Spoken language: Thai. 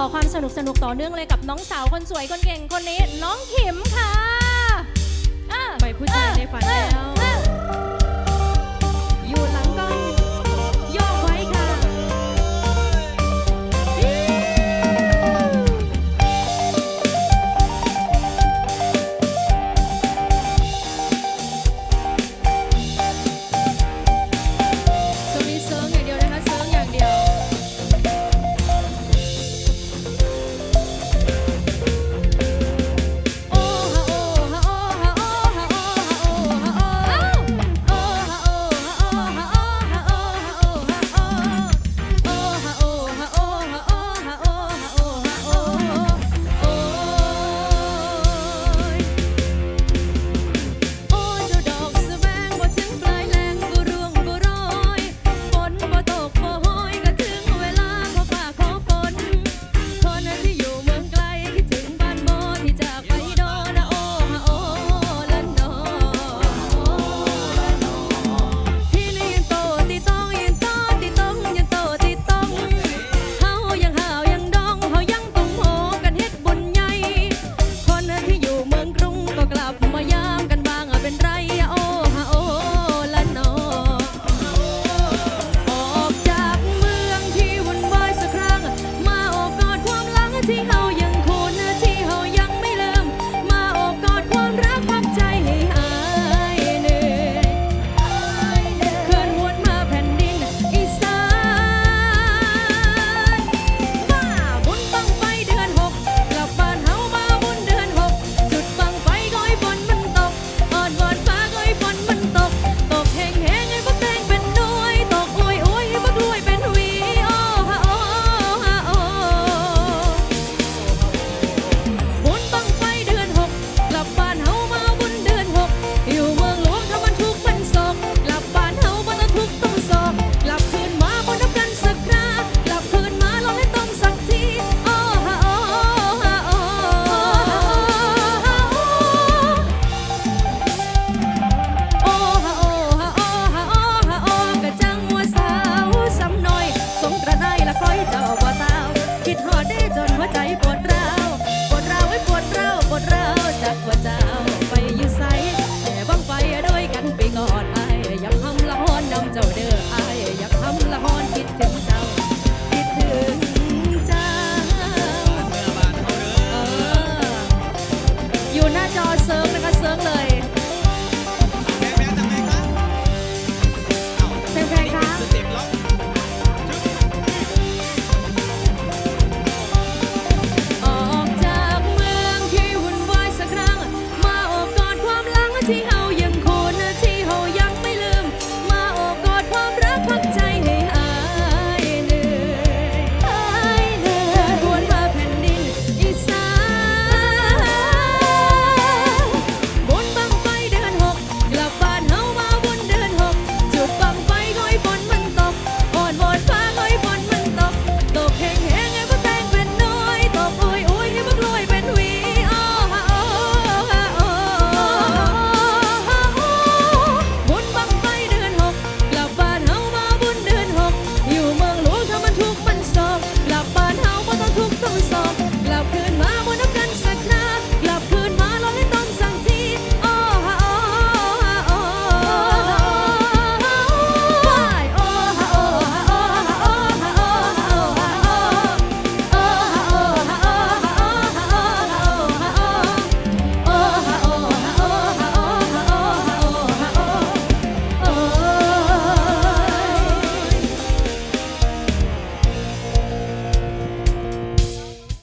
อความสนุกสนุกต่อเนื่องเลยกับน้องสาวคนสวยคนเก่งคนนี้ น้องขิมค่ะไปผู้ชายในฝันเ see how